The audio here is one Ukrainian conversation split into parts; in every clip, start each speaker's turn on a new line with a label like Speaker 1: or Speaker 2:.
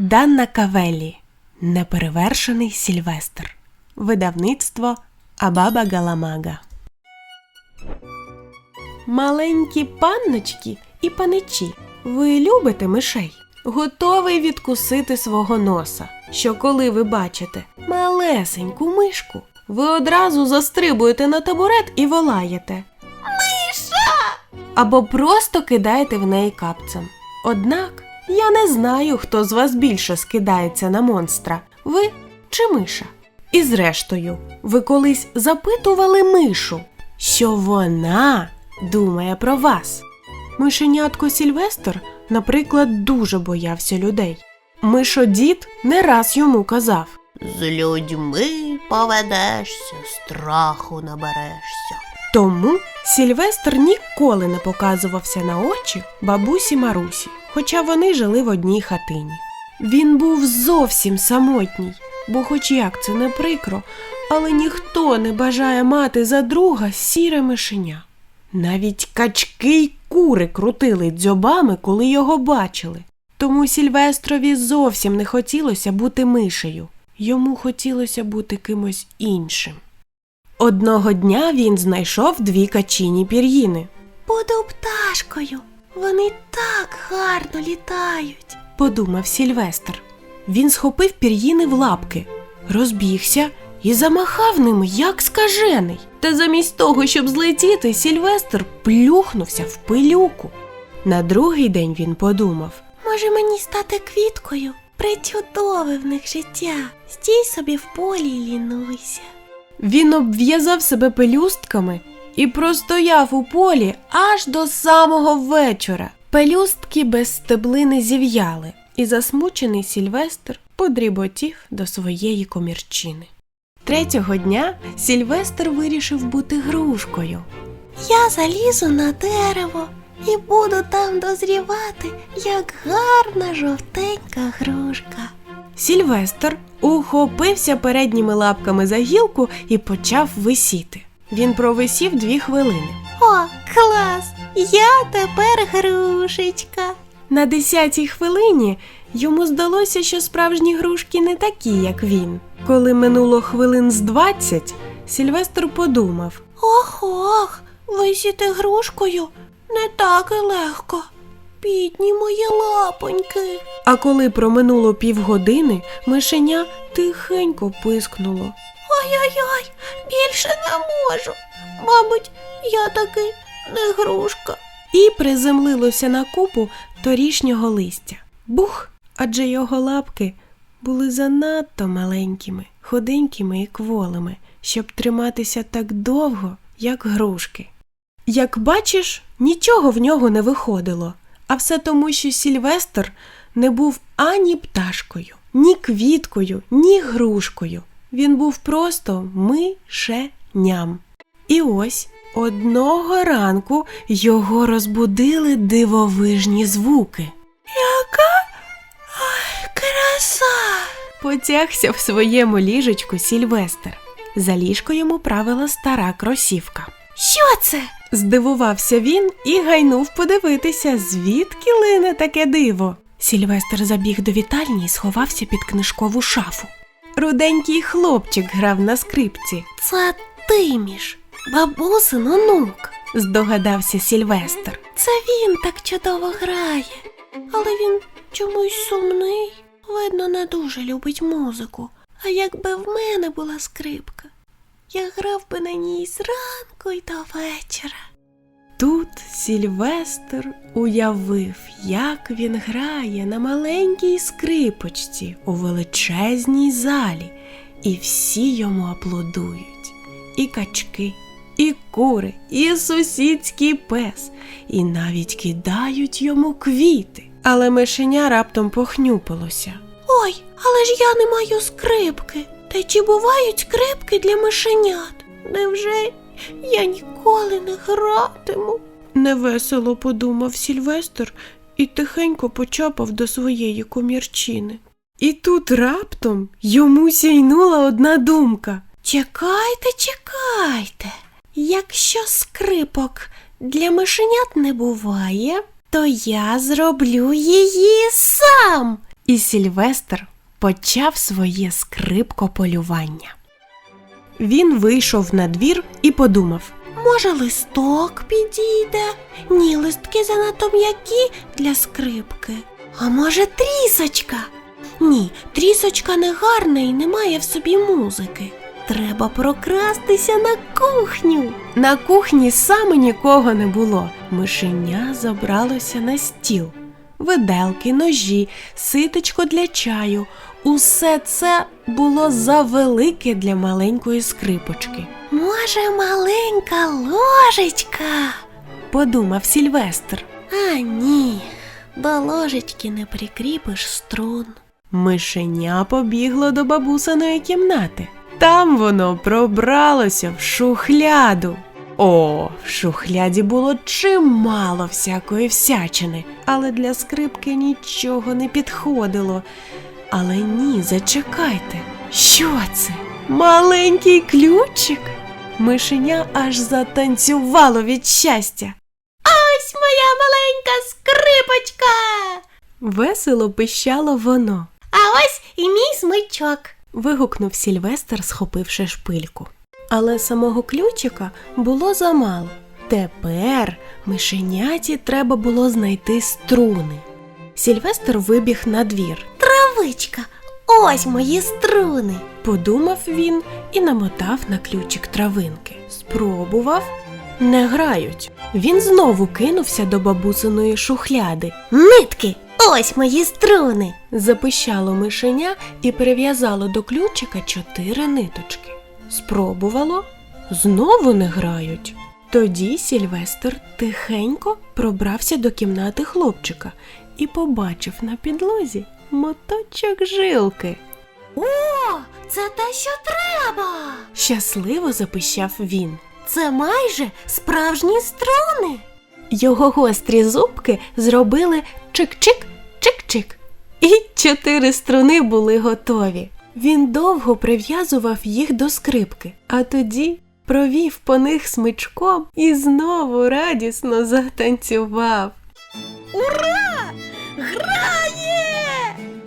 Speaker 1: Данна Кавелі. Неперевершений Сільвестр. Видавництво Абаба Галамага. Маленькі панночки і паничі. Ви любите мишей? Готовий відкусити свого носа. Що коли ви бачите малесеньку мишку, ви одразу застрибуєте на табурет і волаєте. Миша! Або просто кидаєте в неї капцем. Однак я не знаю, хто з вас більше скидається на монстра, ви чи миша. І зрештою, ви колись запитували мишу, що вона думає про вас. Мишенятко Сільвестр, наприклад, дуже боявся людей. Мишодід не раз йому казав.
Speaker 2: З людьми поведешся, страху наберешся.
Speaker 1: Тому Сільвестр ніколи не показувався на очі бабусі Марусі, хоча вони жили в одній хатині. Він був зовсім самотній, бо, хоч як це не прикро, але ніхто не бажає мати за друга сіре мишеня. Навіть качки й кури крутили дзьобами, коли його бачили. Тому Сільвестрові зовсім не хотілося бути мишею. Йому хотілося бути кимось іншим. Одного дня він знайшов дві качині пір'їни.
Speaker 3: Буду пташкою. Вони так гарно літають.
Speaker 1: подумав Сільвестр. Він схопив пір'їни в лапки, розбігся і замахав ними, як скажений. Та замість того, щоб злетіти, Сільвестр плюхнувся в пилюку. На другий день він подумав.
Speaker 3: Може мені стати квіткою? Причудове в них життя. Стій собі в полі і лінуйся.
Speaker 1: Він обв'язав себе пелюстками і простояв у полі аж до самого вечора. Пелюстки без стеблини зів'яли, і засмучений Сільвестр подріботів до своєї комірчини. Третього дня Сільвестр вирішив бути грушкою.
Speaker 3: Я залізу на дерево і буду там дозрівати, як гарна жовтенька грушка.
Speaker 1: Сільвестр ухопився передніми лапками за гілку і почав висіти. Він провисів дві хвилини.
Speaker 3: О, клас! Я тепер грушечка.
Speaker 1: На десятій хвилині йому здалося, що справжні грушки не такі, як він. Коли минуло хвилин з двадцять, Сільвестр подумав:
Speaker 3: Ох ох, висіти грушкою не так і легко. Бідні мої лапоньки.
Speaker 1: а коли проминуло півгодини, мишеня тихенько пискнуло.
Speaker 3: Ой-ой-ой, більше не можу. Мабуть, я таки не грушка.
Speaker 1: і приземлилося на купу торішнього листя. Бух! Адже його лапки були занадто маленькими, худенькими і кволими, щоб триматися так довго, як грушки. Як бачиш, нічого в нього не виходило, а все тому, що Сільвестр не був ані пташкою, ні квіткою, ні грушкою. Він був просто мишеням. І ось одного ранку його розбудили дивовижні звуки.
Speaker 3: Яка Ой, краса!
Speaker 1: Потягся в своєму ліжечку Сільвестр. За ліжко йому правила стара кросівка.
Speaker 3: Що це?
Speaker 1: Здивувався він і гайнув подивитися, звідки лине таке диво. Сільвестр забіг до вітальні і сховався під книжкову шафу. Руденький хлопчик грав на скрипці,
Speaker 3: Це Тиміш, бабусин онук.
Speaker 1: здогадався Сільвестр.
Speaker 3: Це він так чудово грає. Але він чомусь сумний. Видно, не дуже любить музику. А якби в мене була скрипка, я грав би на ній зранку й до вечора.
Speaker 1: Тут Сільвестр уявив, як він грає на маленькій скрипочці у величезній залі, і всі йому аплодують. І качки, і кури, і сусідський пес, і навіть кидають йому квіти. Але мишеня раптом похнюпилося.
Speaker 3: Ой, але ж я не маю скрипки. Та чи бувають скрипки для мишенят? Невже я ніколи не гратиму?
Speaker 1: Невесело подумав Сільвестр і тихенько почапав до своєї комірчини. І тут раптом йому сяйнула одна думка.
Speaker 3: Чекайте, чекайте. Якщо скрипок для мишенят не буває, то я зроблю її сам.
Speaker 1: І Сільвестр почав своє скрипкополювання. Він вийшов на двір і подумав:
Speaker 3: Може, листок підійде? Ні, листки занадто м'які для скрипки. А може, трісочка? Ні, трісочка не гарна і не має в собі музики. Треба прокрастися на кухню.
Speaker 1: На кухні саме нікого не було. Мишеня забралося на стіл. Виделки, ножі, ситочко для чаю. Усе це було завелике для маленької скрипочки.
Speaker 3: Може, маленька ложечка?
Speaker 1: Подумав Сільвестр.
Speaker 3: А ні, до ложечки не прикріпиш струн.
Speaker 1: Мишеня побігло до бабусиної кімнати. Там воно пробралося в шухляду. О, в шухляді було чимало всякої всячини, але для скрипки нічого не підходило. Але ні, зачекайте. Що це? Маленький ключик? Мишеня аж затанцювало від щастя.
Speaker 3: Ось моя маленька скрипочка.
Speaker 1: Весело пищало воно.
Speaker 3: А ось і мій смичок.
Speaker 1: вигукнув Сільвестр, схопивши шпильку. Але самого ключика було замало. Тепер мишеняті треба було знайти струни. Сільвестр вибіг на двір.
Speaker 3: Травичка, ось мої струни.
Speaker 1: Подумав він і намотав на ключик травинки. Спробував. Не грають. Він знову кинувся до бабусиної шухляди.
Speaker 3: Нитки, ось мої струни.
Speaker 1: Запищало мишеня і прив'язало до ключика чотири ниточки. Спробувало, знову не грають. Тоді Сільвестр тихенько пробрався до кімнати хлопчика і побачив на підлозі моточок жилки.
Speaker 3: О, це те, що треба.
Speaker 1: Щасливо запищав він.
Speaker 3: Це майже справжні струни.
Speaker 1: Його гострі зубки зробили чик-чик, чик-чик. І чотири струни були готові. Він довго прив'язував їх до скрипки, а тоді провів по них смичком і знову радісно затанцював.
Speaker 3: Ура! Грає!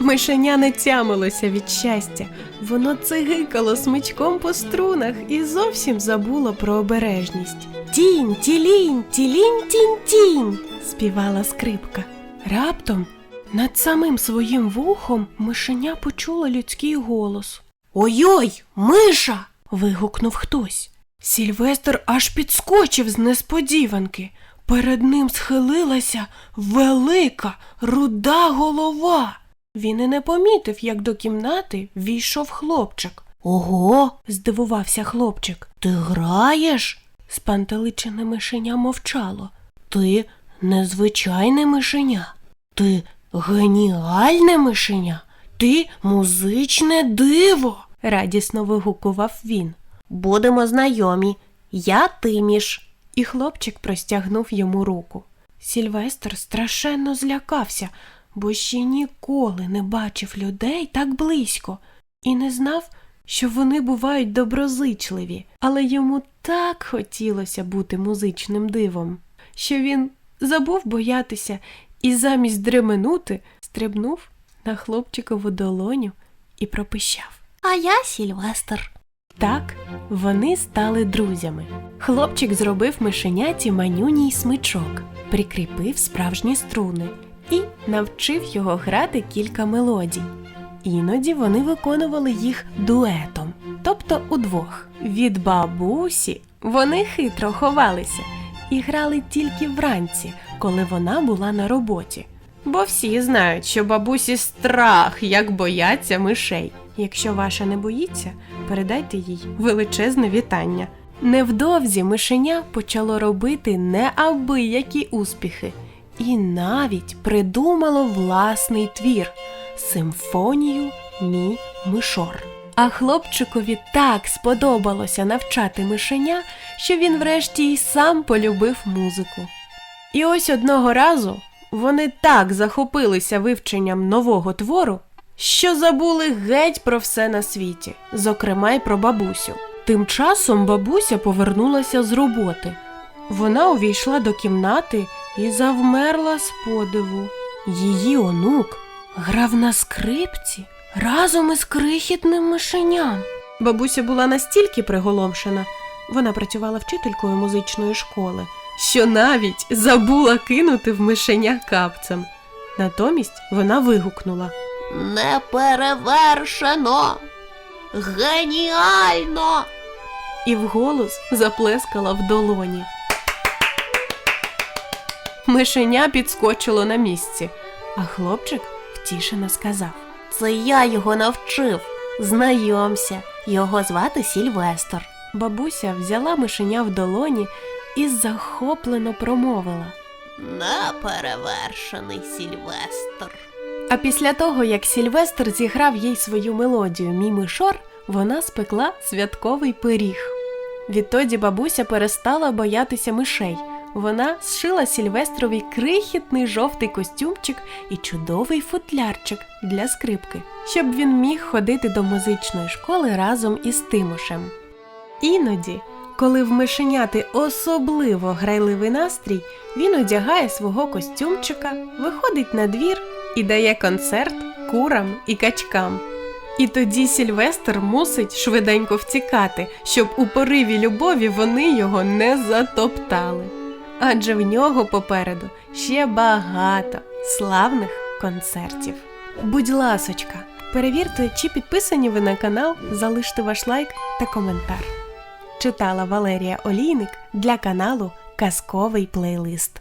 Speaker 1: Мишеня не тямилося від щастя. Воно цигикало смичком по струнах і зовсім забуло про обережність. Тінь, тілінь, тілінь, тінь, тінь, співала скрипка. Раптом над самим своїм вухом мишеня почула людський голос. Ой-ой, миша. вигукнув хтось. Сільвестр аж підскочив з несподіванки. Перед ним схилилася велика руда голова. Він і не помітив, як до кімнати війшов хлопчик. Ого, здивувався хлопчик. Ти граєш? Спантеличене мишеня мовчало. Ти незвичайне мишеня. Ти геніальне мишеня. Ти музичне диво. радісно вигукував він. Будемо знайомі. Я Тиміш. І хлопчик простягнув йому руку. Сільвестр страшенно злякався, бо ще ніколи не бачив людей так близько і не знав, що вони бувають доброзичливі, але йому так хотілося бути музичним дивом, що він забув боятися і замість дременути стрибнув на хлопчикову долоню і пропищав.
Speaker 3: А я Сільвестр.
Speaker 1: Так, вони стали друзями. Хлопчик зробив мишеняті манюній смичок, прикріпив справжні струни і навчив його грати кілька мелодій. Іноді вони виконували їх дуетом, тобто удвох. Від бабусі вони хитро ховалися і грали тільки вранці, коли вона була на роботі. Бо всі знають, що бабусі страх, як бояться мишей. Якщо ваша не боїться, передайте їй величезне вітання. Невдовзі мишеня почало робити неабиякі успіхи і навіть придумало власний твір симфонію Мі Мишор. А хлопчикові так сподобалося навчати мишеня, що він врешті й сам полюбив музику. І ось одного разу вони так захопилися вивченням нового твору, що забули геть про все на світі, зокрема й про бабусю. Тим часом бабуся повернулася з роботи. Вона увійшла до кімнати і завмерла з подиву. Її онук грав на скрипці разом із крихітним мишеням. Бабуся була настільки приголомшена, вона працювала вчителькою музичної школи, що навіть забула кинути в мишеня капцем. Натомість вона вигукнула.
Speaker 2: Неперевершено! Геніально!
Speaker 1: і вголос заплескала в долоні. Мишеня підскочило на місці, а хлопчик втішено сказав:
Speaker 3: Це я його навчив. Знайомся, його звати Сільвестр.
Speaker 1: Бабуся взяла мишеня в долоні і захоплено промовила.
Speaker 2: Неперевершений Сільвестр.
Speaker 1: А після того, як Сільвестр зіграв їй свою мелодію Мій мишор, вона спекла святковий пиріг. Відтоді бабуся перестала боятися мишей. Вона зшила Сільвестрові крихітний жовтий костюмчик і чудовий футлярчик для скрипки, щоб він міг ходити до музичної школи разом із Тимошем. Іноді, коли в мишеняти особливо грайливий настрій, він одягає свого костюмчика, виходить на двір і дає концерт курам і качкам. І тоді Сільвестр мусить швиденько втікати, щоб у пориві любові вони його не затоптали. Адже в нього попереду ще багато славних концертів. Будь ласочка, перевірте, чи підписані ви на канал, залиште ваш лайк та коментар. Читала Валерія Олійник для каналу Казковий плейлист.